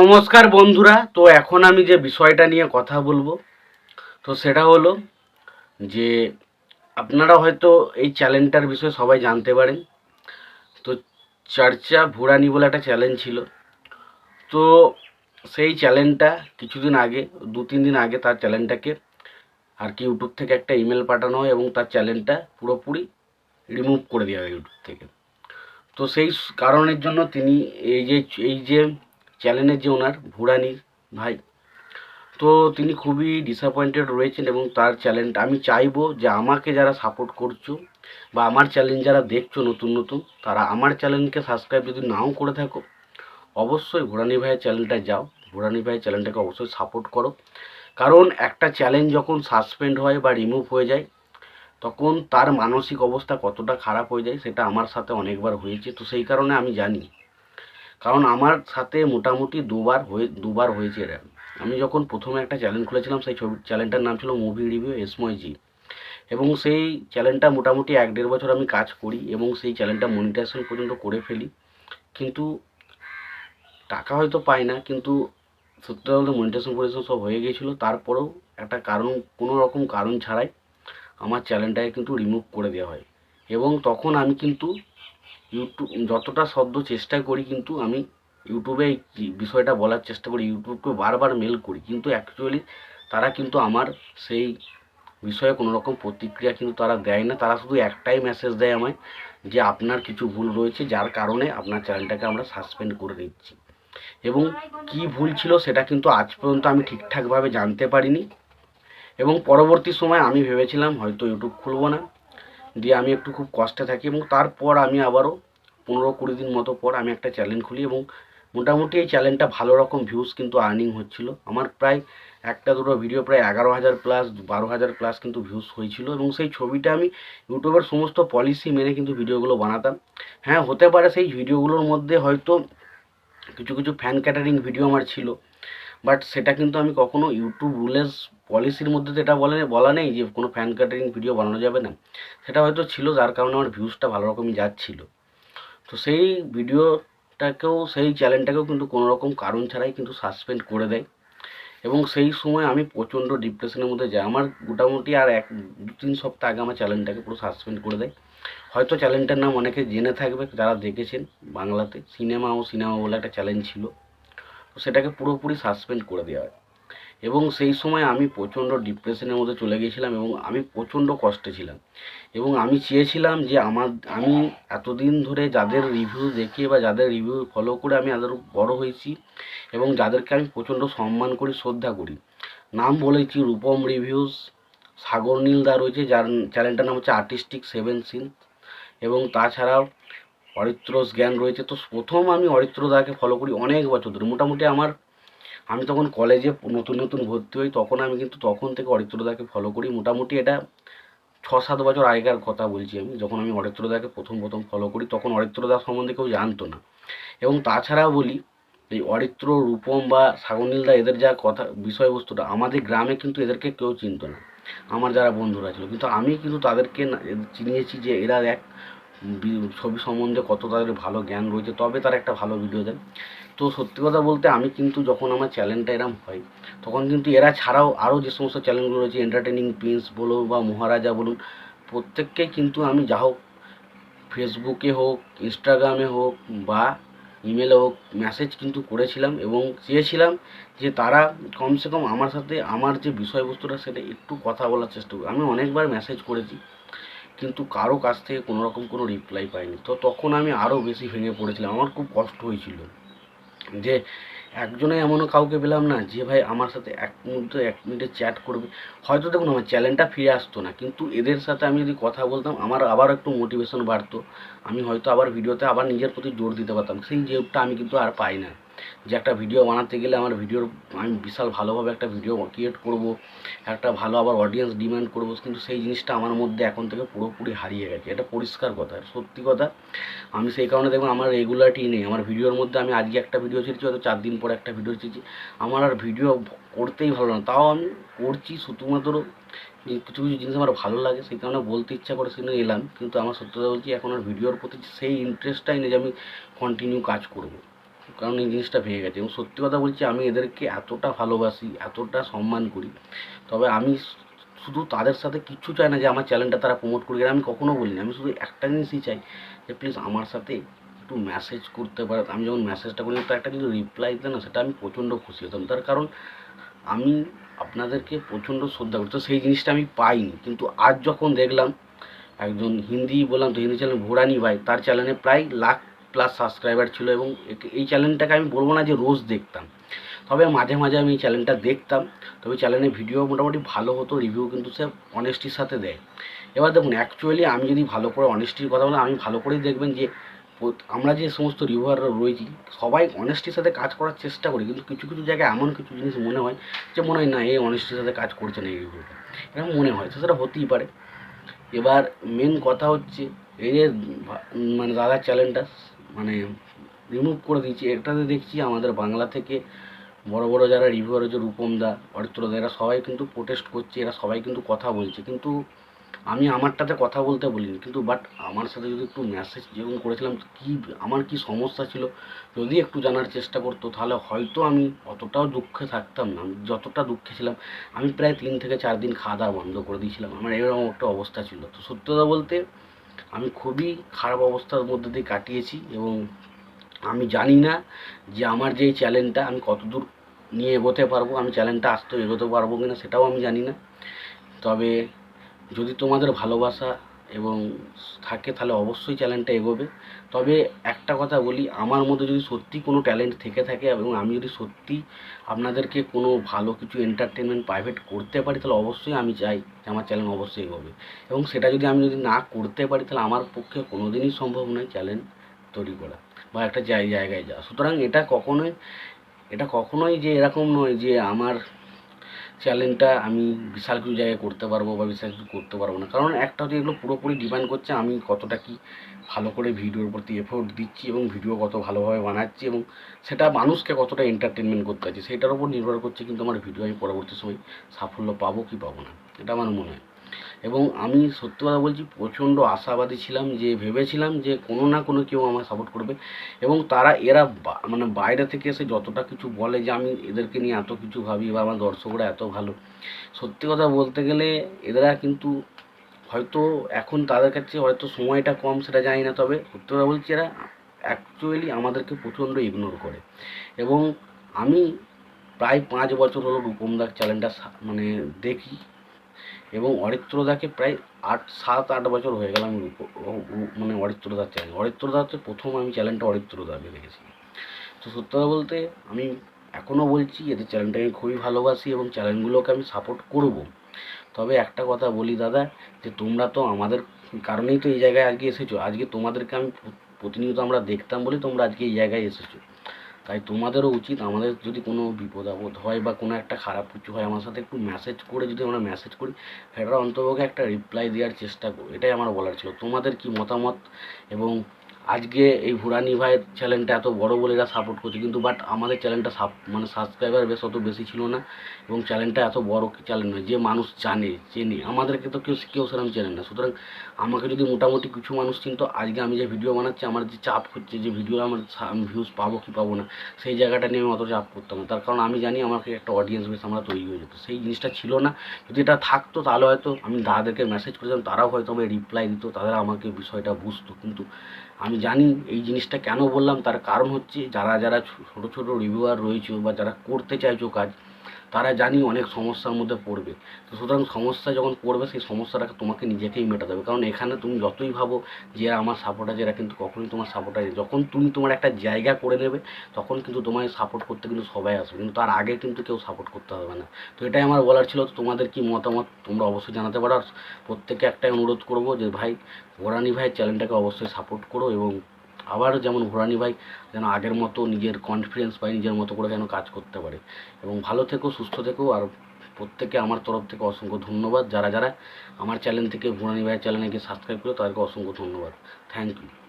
নমস্কার বন্ধুরা, তো এখন আমি যে বিষয়টা নিয়ে কথা বলব, তো সেটা হলো যে আপনারা হয়তো এই চ্যালেঞ্জটার বিষয়ে সবাই জানতে পারেন। তো চর্চা ভুরানি বলে একটা চ্যালেঞ্জ ছিল। তো সেই চ্যালেঞ্জটা কিছুদিন আগে, দু তিন দিন আগে তার চ্যালেঞ্জটাকে আর কি ইউটিউব থেকে একটা ইমেল পাঠানো হয় এবং তার চ্যালেঞ্জটা পুরোপুরি রিমুভ করে দেওয়া হয় ইউটিউব থেকে। তো সেই কারণের জন্য তিনি এই যে এই যে চ্যানেলের যে ওনার ভুরানির ভাই। তো তিনি খুবই ডিসঅ্যাপয়েন্টেড রয়েছেন এবং তার চ্যালেঞ্জ আমি চাইব যে আমাকে যারা সাপোর্ট করছ বা আমার চ্যালেঞ্জ যারা দেখছ নতুন নতুন, তারা আমার চ্যানেলকে সাবস্ক্রাইব যদি নাও করে থাকো, অবশ্যই ভুরানি ভাইয়ের চ্যানেলটা যাও। ভুরানি ভাইয়ের চ্যানেলটাকে অবশ্যই সাপোর্ট করো। কারণ একটা চ্যালেঞ্জ যখন সাসপেন্ড হয় বা রিমুভ হয়ে যায়, তখন তার মানসিক অবস্থা কতটা খারাপ হয়ে যায় সেটা আমার সাথে অনেকবার হয়েছে। তো সেই কারণে আমি জানি। কারণ আমার সাথে মোটামুটি দুবার হয়ে, দুবার হয়েছে এটা। আমি যখন প্রথমে একটা চ্যানেল খুলেছিলাম, সেই ছবি চ্যানেলটার নাম ছিল মুভি রিভিউ এসময়জি এবং সেই চ্যানেলটা মোটামুটি এক দেড় বছর আমি কাজ করি এবং সেই চ্যানেলটা মনিটাইজেশন পর্যন্ত করে ফেলি। কিন্তু টাকা হয়তো পাই না, কিন্তু সত্যি বলতে মনিটাইজেশন পরিশ্রম সব হয়ে গিয়েছিল। তারপরেও একটা কারণ, কোনো রকম কারণ ছাড়াই আমার চ্যানেলটাকে কিন্তু রিমুভ করে দেওয়া হয়। এবং তখন আমি কিন্তু ইউটিউব যতটা শব্দ চেষ্টা করি কিন্তু আমি ইউটিউবে এই বিষয়টা বলার চেষ্টা করি ইউটিউবকে বারবার মেল করি। কিন্তু অ্যাকচুয়ালি তারা কিন্তু আমার সেই বিষয়ে কোনো রকম প্রতিক্রিয়া কিন্তু তারা দেয় না। তারা শুধু একটাই মেসেজ দেয় আমায় যে আপনার কিছু ভুল রয়েছে, যার কারণে আপনার চ্যানেলটাকে আমরা সাসপেন্ড করে দিচ্ছি এবং কি ভুল ছিল সেটা কিন্তু আজ পর্যন্ত আমি ঠিকঠাকভাবে জানতে পারিনি। এবং পরবর্তী সময় আমি ভেবেছিলাম হয়তো ইউটিউব খুলবো না। দিয়ে আমি একটু খুব কষ্টে থাকি এবং তারপর আমি আবারও পনেরো কুড়ি দিন মতো পর আমি একটা চ্যানেল খুলি এবং মোটামুটি এই চ্যানেলটা ভালো রকম ভিউজ কিন্তু আর্নিং হচ্ছিল। আমার প্রায় একটা দুটো ভিডিও প্রায় এগারো হাজার প্লাস বারো হাজার প্লাস কিন্তু ভিউজ হয়েছিল এবং সেই ছবিটা আমি ইউটিউবের সমস্ত পলিসি মেনে কিন্তু ভিডিওগুলো বানাতাম। হ্যাঁ হতে পারে সেই ভিডিওগুলোর মধ্যে হয়তো কিছু কিছু ফ্যান ক্যাটারিং ভিডিও আমার ছিল। বাট সেটা কিন্তু আমি কখনো ইউটিউব রুলেস পলিসির মধ্যে তো এটা বলে, বলা নেই যে কোনো ফ্যান ক্যাটারিং ভিডিও বানানো যাবে না। সেটা হয়তো ছিল, যার কারণে আমার ভিউজটা ভালো রকমই যাচ্ছিল। তো সেই ভিডিওটাকেও সেই চ্যানেলটাকেও কিন্তু কোনো রকম কারণ ছাড়াই কিন্তু সাসপেন্ড করে দেয়। এবং সেই সময় আমি প্রচণ্ড ডিপ্রেশনের মধ্যে যাই। আমার মোটামুটি আর এক, দু তিন সপ্তাহ আগে আমার চ্যানেলটাকে পুরো সাসপেন্ড করে দেয়। হয়তো চ্যানেলটার নাম অনেকে জেনে থাকবে, যারা দেখেছেন বাংলাতে। সিনেমা ও সিনেমা বলে একটা চ্যালেঞ্জ ছিল। সেটাকে পুরোপুরি সাসপেন্ড করে দেওয়া হয়। এবং সেই সময় আমি প্রচণ্ড ডিপ্রেশনের মধ্যে চলে গিয়েছিলাম এবং আমি প্রচণ্ড কষ্টে ছিলাম। এবং আমি চেয়েছিলাম যে আমার, আমি এতদিন ধরে যাদের রিভিউ দেখে বা যাদের রিভিউ ফলো করে আমি আরও বড় হয়েছি এবং যাদেরকে আমি প্রচণ্ড সম্মান করি, শ্রদ্ধা করি। নাম বলেছি রূপম রিভিউস সাগর নীলদা রয়েছে, যার চ্যানেলটার নাম হচ্ছে আর্টিস্টিক সেভেন সিন এবং তাছাড়াও অরিত্রস জ্ঞান রয়েছে। তো প্রথম আমি অরিত্রদাকে ফলো করি অনেক বছর ধরে। মোটামুটি আমার, আমি তখন কলেজে নতুন নতুন ভর্তি হই, তখন আমি কিন্তু তখন থেকে অরিত্রদাকে ফলো করি। মোটামুটি এটা ছ সাত বছর আগেকার কথা বলছি আমি। যখন আমি অরিত্রদাকে প্রথম প্রথম ফলো করি, তখন অরিত্রদা সম্বন্ধে কেউ জানতো না। এবং তাছাড়াও বলি, এই অরিত্র, রূপম বা সাগরনীলদা এদের যা কথা, বিষয়বস্তুটা, আমাদের গ্রামে কিন্তু এদেরকে কেউ চিনতো না। আমার যারা বন্ধুরা ছিল। কিন্তু আমি কিন্তু তাদেরকে চিনিয়েছি যে এরা এক ছবি সম্বন্ধে কত তাদের ভালো জ্ঞান রয়েছে, তবে তারা একটা ভালো ভিডিও দেন তো সত্যি কথা বলতে আমি কিন্তু যখন আমার চ্যানেলটা এরম হয়, তখন কিন্তু এরা ছাড়াও আরও যে সমস্ত চ্যানেলগুলো রয়েছে এন্টারটেনিং প্রিন্স বলো বা মহারাজা বলুন প্রত্যেককেই কিন্তু আমি যা হোক ফেসবুকে হোক ইনস্টাগ্রামে হোক বা ইমেলে হোক মেসেজ কিন্তু করেছিলাম এবং চেয়েছিলাম যে তারা কমসে কম আমার সাথে আমার যে বিষয়বস্তুটা সেটা একটু কথা বলার চেষ্টা করি আমি অনেকবার মেসেজ করেছি। কিন্তু কারও কাছ থেকে কোনো রকম কোনো রিপ্লাই পাইনি। তো তখন আমি আরও বেশি ভেঙে পড়েছিলাম। আমার খুব কষ্ট হয়েছিল যে একজনে এমনও কাউকে পেলাম না যে ভাই আমার সাথে এক মুহূর্তে, এক মিনিটে চ্যাট করবে। হয়তো দেখুন আমার চ্যানেলটা ফিরে আসতো না, কিন্তু এদের সাথে আমি যদি কথা বলতাম, আমার আবার একটু মোটিভেশন বাড়তো। আমি হয়তো আবার ভিডিওতে আবার নিজের প্রতি জোর দিতে পারতাম। সেই জোরটা আমি কিন্তু আর পাই না। যে একটা ভিডিও বানাতে গেলে আমার ভিডিওর আমি বিশাল ভালোভাবে একটা ভিডিও ক্রিয়েট করব, একটা ভালো আবার অডিয়েন্স ডিমান্ড করব, কিন্তু সেই জিনিসটা আমার মধ্যে এখন থেকে পুরোপুরি হারিয়ে গেছে। এটা পরিষ্কার কথা সত্যি কথা। আমি সেই কারণে দেখবেন আমার রেগুলারিটি নেই। আমার ভিডিওর মধ্যে আমি আজকে একটা ভিডিও ছেড়েছি, হয়তো চার দিন পরে একটা ভিডিও ছেড়েছি। আমার আর ভিডিও করতেই ভালো না। তাও আমি করছি শুধুমাত্র কিছু কিছু জিনিস আমার ভালো লাগে, সেই কারণে বলতে ইচ্ছা করে সেখানে এলাম। কিন্তু আমার সত্যি কথা বলছি, এখন আর ভিডিওর প্রতি সেই ইন্টারেস্টটাই নেই যে আমি কন্টিনিউ কাজ করব। কারণ এই জিনিসটা ভেঙে গেছে। এবং সত্যি কথা বলছি, আমি এদেরকে এতটা ভালোবাসি, এতটা সম্মান করি, তবে আমি শুধু তাদের সাথে কিচ্ছু চাই না যে আমার চ্যানেলটা তারা প্রমোট করবে আমি কখনো বলিনি। আমি শুধু একটা জিনিসই চাই যে প্লিজ আমার সাথে একটু মেসেজ করতে পারে। আমি যখন মেসেজটা করি তো একটা যদি রিপ্লাই দিতে না, সেটা আমি প্রচণ্ড খুশি হতাম। তার কারণ আমি আপনাদেরকে প্রচণ্ড শ্রদ্ধা করি। তো সেই জিনিসটা আমি পাইনি। কিন্তু আজ যখন দেখলাম, একজন হিন্দি বললাম, তো হিন্দি চ্যানেল ভোরানি ভাই, তার চ্যানেলে প্রায় লাখ প্লাস সাবস্ক্রাইবার ছিল এবং এই চ্যানেলটাকে আমি বলব না যে রোজ দেখতাম। তবে মাঝে মাঝে আমি এই চ্যানেলটা দেখতাম। তবে চ্যানেলের ভিডিও মোটামুটি ভালো হতো রিভিউ কিন্তু সে অনেস্টির সাথে দেয়। এবার দেখুন অ্যাকচুয়ালি আমি যদি ভালো করে অনেস্টির কথা বলি, আমি ভালো করেই দেখবেন যে আমরা যে সমস্ত রিভিউয়াররা রয়েছি, সবাই অনেস্টির সাথে কাজ করার চেষ্টা করি, কিন্তু কিছু কিছু জায়গায় এমন কিছু জিনিস মনে হয় যে, মনে হয় না এই অনেস্টির সাথে কাজ করছে না এই রিভিউটা এরকম মনে হয়, তো সেটা হতেই পারে। এবার মেন কথা হচ্ছে, এই যে মানে দাদার চ্যানেলটা মানে রিমুভ করে দিয়েছি। এটাতে দেখছি আমাদের বাংলা থেকে বড় বড় যারা রিভিউয়ার হচ্ছে রূপম দা অরিত্রদা এরা সবাই কিন্তু প্রোটেস্ট করছে, এরা সবাই কিন্তু কথা বলছে। কিন্তু আমি আমারটাতে কথা বলতে বলিনি। কিন্তু বাট আমার সাথে যদি একটু মেসেজ যেরকম করেছিলাম, কি, আমার কি সমস্যা ছিল, যদি একটু জানার চেষ্টা করতো, তাহলে হয়তো আমি অতটাও দুঃখে থাকতাম না। যতটা দুঃখে ছিলাম, আমি প্রায় তিন থেকে চার দিন খাওয়া দাওয়া বন্ধ করে দিয়েছিলাম। আমার এরকম একটা অবস্থা ছিল। তো সত্যি কথা বলতে আমি খুবই খারাপ অবস্থার মধ্যে দিয়ে কাটিয়েছি এবং আমি জানি না যে আমার যে চ্যালেঞ্জটা আমি কতদূর নিয়ে এগোতে পারব, আমি চ্যালেঞ্জটা আসতেও এগোতে পারব কি না সেটাও আমি জানি না। তবে যদি তোমাদের ভালোবাসা এবং থাকে তাহলে অবশ্যই চ্যালেঞ্জটা এগোবে। তবে একটা কথা বলি, আমার মধ্যে যদি সত্যি কোনো ট্যালেন্ট থেকে থাকে এবং আমি যদি সত্যি আপনাদেরকে কোনো ভালো কিছু এন্টারটেনমেন্ট প্রাইভেট করতে পারি, তাহলে অবশ্যই আমি চাই যে আমার চ্যানেল অবশ্যই এগোবে। এবং সেটা যদি আমি যদি না করতে পারি, তাহলে আমার পক্ষে কোনো দিনই সম্ভব নয় চ্যালেঞ্জ তৈরি করা বা একটা জায় জায়গায় যাওয়া। সুতরাং এটা কখনোই এটা কখনোই যে এরকম নয় যে আমার চ্যালেঞ্জটা আমি বিশাল কিছু জায়গায় করতে পারব বা বিশাল কিছু করতে পারব না। কারণ একটা হচ্ছে এগুলো পুরোপুরি ডিপেন্ড করছে, আমি কতটা কি ভালো করে ভিডিওর প্রতি এফোর্ট দিচ্ছি এবং ভিডিও কত ভালোভাবে বানাচ্ছি এবং সেটা মানুষকে কতটা এন্টারটেনমেন্ট করতে পারছি সেটার উপর নির্ভর করছে কিন্তু আমার ভিডিও আমি পরবর্তী সময় সাফল্য পাবো কি পাবো না, এটা আমার মনে হয়। এবং আমি সত্যি কথা বলছি, প্রচণ্ড আশাবাদী ছিলাম যে, ভেবেছিলাম যে কোনো না কোনো কেউ আমার সাপোর্ট করবে এবং তারা এরা মানে বাইরে থেকে এসে যতটা কিছু বলে যে আমি এদেরকে নিয়ে এত কিছু ভাবি বা আমার দর্শকরা এত ভালো, সত্যি কথা বলতে গেলে এরা কিন্তু হয়তো এখন তাদের কাছে হয়তো সময়টা কম সেটা জানি না, তবে সত্যি কথা বলছি এরা অ্যাকচুয়ালি আমাদেরকে প্রচণ্ড ইগনোর করে এবং আমি প্রায় পাঁচ বছর হলো রূপমদার চ্যানেলটা মানে দেখি এবং অরিত্রদাকে প্রায় আট, সাত, আট বছর হয়ে গেল আমি মানে অরিত্রদার অরিত্রদা হচ্ছে প্রথম আমি চ্যানেলটা অরিত্রদাকে দেখেছি। তো সত্যি কথা বলতে আমি এখনও বলছি, এদের চ্যানেলটাকে আমি খুবই ভালোবাসি এবং চ্যানেলগুলোকে আমি সাপোর্ট করব। তবে একটা কথা বলি দাদা, যে তোমরা তো আমাদের কারণেই তো এই জায়গায় আজকে এসেছ। আজকে তোমাদেরকে আমি প্রতিনিয়ত আমরা দেখতাম বলে তোমরা আজকে এই জায়গায় এসেছ। তাই তোমাদেরও উচিত আমাদের যদি কোনো বিপদ আপদ হয় বা কোনো একটা খারাপ কিছু হয়, আমার সাথে একটু মেসেজ করে যদি আমরা মেসেজ করি, সেটার অন্তর্ভুক্ত একটা রিপ্লাই দেওয়ার চেষ্টা করি, এটাই আমার বলার ছিল। তোমাদের কি মতামত? এবং আজকে এই ভুরানি ভাইয়ের চ্যানেলটা এত বড় বলে এরা সাপোর্ট করছে, কিন্তু বাট আমাদের চ্যানেলটা সাপ মানে সাবস্ক্রাইবার বেশ অত বেশি ছিল না এবং চ্যানেলটা এত বড় চ্যানেল নয়, যে মানুষ জানে, চেনে। আমাদেরকে তো কেউ কেউ সেরকম চেনে না। সুতরাং আমাকে যদি মোটামুটি কিছু মানুষ চিনতো, আজকে আমি যে ভিডিও বানাচ্ছি, আমার যে চাপ হচ্ছে, যে ভিডিও আমার ভিউজ পাবো কি পাবো না, সেই জায়গাটা নিয়ে আমি অত চাপ করতাম না। তার কারণ আমি জানি আমাকে একটা অডিয়েন্স বেশ আমরা তৈরি হয়ে যেত। সেই জিনিসটা ছিল না। যদি এটা থাকতো, তাহলে হয়তো আমি দাদাদেরকে মেসেজ করেছিলাম, তারাও হয়তো আমাকে রিপ্লাই দিত, তারা আমাকে বিষয়টা বুঝতো। কিন্তু আমি জানি এই জিনিসটা কেন বললাম, তার কারণ হচ্ছে যারা যারা ছোট, ছোটো রিভিউয়ার রয়েছে বা যারা করতে চাইছো কাজ তারা জানি অনেক সমস্যার মধ্যে পড়বে। তো সুতরাং সমস্যা যখন পড়বে, সেই সমস্যাটাকে তোমাকে নিজেকেই মেটাতে হবে। কারণ এখানে তুমি যতই ভাবো যে আমার সাপোর্ট আছে, এরা কিন্তু কখনোই তোমার সাপোর্ট আছে যখন তুমি তোমার একটা জায়গা করে নেবে, তখন কিন্তু তোমায় সাপোর্ট করতে কিন্তু সবাই আসবে। কিন্তু তার আগে কিন্তু কেউ সাপোর্ট করতে হবে না। তো এটাই আমার বলার ছিল। তো তোমাদের কি মতামত তোমরা অবশ্যই জানাতে পারো। আর প্রত্যেককে একটাই অনুরোধ করব যে ভাই ভোরানি ভাইয়ের চ্যানেলটাকে অবশ্যই সাপোর্ট করো এবং আবার যেমন ঘোরানি ভাই যেন আগের মতো নিজের কনফিডেন্স পায়, নিজের মতো করে যেন কাজ করতে পারে। এবং ভালো থেকো, সুস্থ থেকো, আর প্রত্যেকে আমার তরফ থেকে অসংখ্য ধন্যবাদ। যারা যারা আমার চ্যানেল থেকে ভুরানি ভাইয়ের চ্যানেলে গিয়ে সাবস্ক্রাইব করে, তাদেরকে অসংখ্য ধন্যবাদ। Thank you